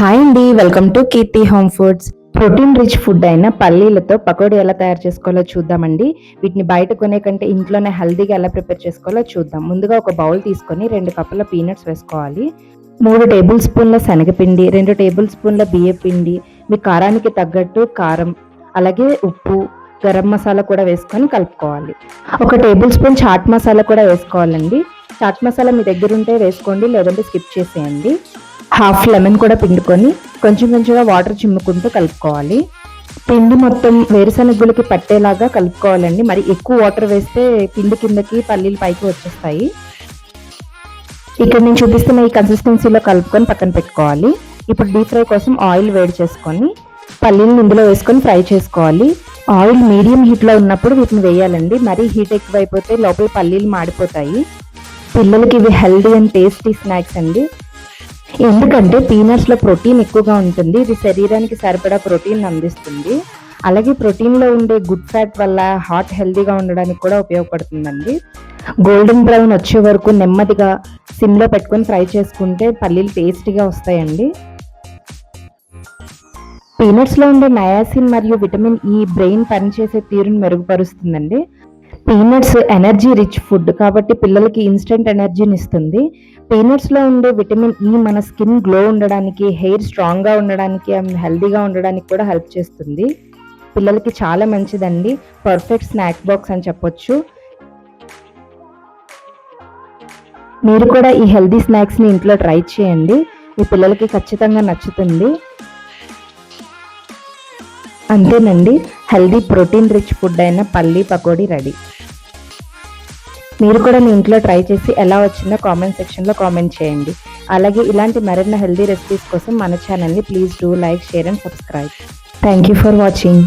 Hi అండి welcome to Keerthi home foods protein rich food అయిన పల్లీలతో పకోడీ ఎలా తయారు చేసుకోవాలో చూద్దామండి. వీటిని బయట కొనే కంటే ఇంట్లోనే హెల్దీగా ఎలా ప్రిపేర్ చేసుకోవాలో చూద్దాం. ముందుగా ఒక బౌల్ తీసుకొని రెండు కప్పుల పీనట్స్ వేసుకోవాలి. మూడు టేబుల్ స్పూన్ల శనగపిండి రెండు టేబుల్ స్పూన్ల బియ్య పిండి మీ కారానికి తగ్గట్టు కారం అలాగే ఉప్పు గరం మసాలా కూడా వేసుకొని కలుపుకోవాలి. ఒక టేబుల్ స్పూన్ చాట్ మసాలా కూడా వేసుకోవాలండి. చాట్ మసాలా మీ దగ్గర ఉంటే వేసుకోండి లేదంటే స్కిప్ చేసేయండి. హాఫ్ లెమన్ కూడా పిండుకొని కొంచెం కొంచెంగా వాటర్ చిమ్ముకుంటూ కలుపుకోవాలి. పిండి మొత్తం వేరుశనగులకి పట్టేలాగా కలుపుకోవాలండి. మరి ఎక్కువ వాటర్ వేస్తే పిండి కిందకి పల్లీలు పైకి వచ్చేస్తాయి. ఇక్కడ నేను చూపిస్తున్న ఈ కన్సిస్టెన్సీలో కలుపుకొని పక్కన పెట్టుకోవాలి. ఇప్పుడు డీప్ ఫ్రై కోసం ఆయిల్ వేడి చేసుకొని పల్లీలను ఇందులో వేసుకొని ఫ్రై చేసుకోవాలి. ఆయిల్ మీడియం హీట్లో ఉన్నప్పుడు వీటిని వేయాలండి. మరీ హీట్ ఎక్కువైపోతే లోపల పల్లీలు మాడిపోతాయి. పిల్లలకి ఇవి హెల్దీ అండ్ టేస్టీ స్నాక్స్ అండి. ఎందుకంటే పీనట్స్లో ప్రోటీన్ ఎక్కువగా ఉంటుంది. ఇది శరీరానికి సరిపడా ప్రోటీన్ అందిస్తుంది. అలాగే ప్రోటీన్లో ఉండే గుడ్ ఫ్యాట్ వల్ల హార్ట్ హెల్తీగా ఉండడానికి కూడా ఉపయోగపడుతుందండి. గోల్డెన్ బ్రౌన్ వచ్చే వరకు నెమ్మదిగా సిమ్లో పెట్టుకొని ఫ్రై చేసుకుంటే పల్లీలు టేస్టీగా వస్తాయండి. పీనట్స్లో ఉండే నయాసిన్ మరియు విటమిన్ ఈ బ్రెయిన్ పనిచేసే తీరును మెరుగుపరుస్తుందండి. పీనట్స్ ఎనర్జీ రిచ్ ఫుడ్ కాబట్టి పిల్లలకి ఇన్స్టెంట్ ఎనర్జీని ఇస్తుంది పీనట్స్లో ఉండే విటమిన్ ఈ మన స్కిన్ గ్లో ఉండడానికి హెయిర్ స్ట్రాంగ్గా ఉండడానికి అండ్ హెల్దీగా ఉండడానికి కూడా హెల్ప్ చేస్తుంది. పిల్లలకి చాలా మంచిదండి. పర్ఫెక్ట్ స్నాక్ బాక్స్ అని చెప్పొచ్చు. మీరు కూడా ఈ హెల్దీ స్నాక్స్ని ఇంట్లో ట్రై చేయండి. మీ పిల్లలకి ఖచ్చితంగా నచ్చుతుంది. అంతేనండి. హెల్దీ ప్రోటీన్ రిచ్ ఫుడ్ అయిన పల్లీ పకోడీ రెడీ. మీరు కూడా మీ ఇంట్లో ట్రై చేసి ఎలా వచ్చిందో కామెంట్ సెక్షన్లో కామెంట్ చేయండి. అలాగే ఇలాంటి మరిన్ని హెల్దీ రెసిపీస్ కోసం మన ఛానల్ని please do like share and subscribe. Thank you for watching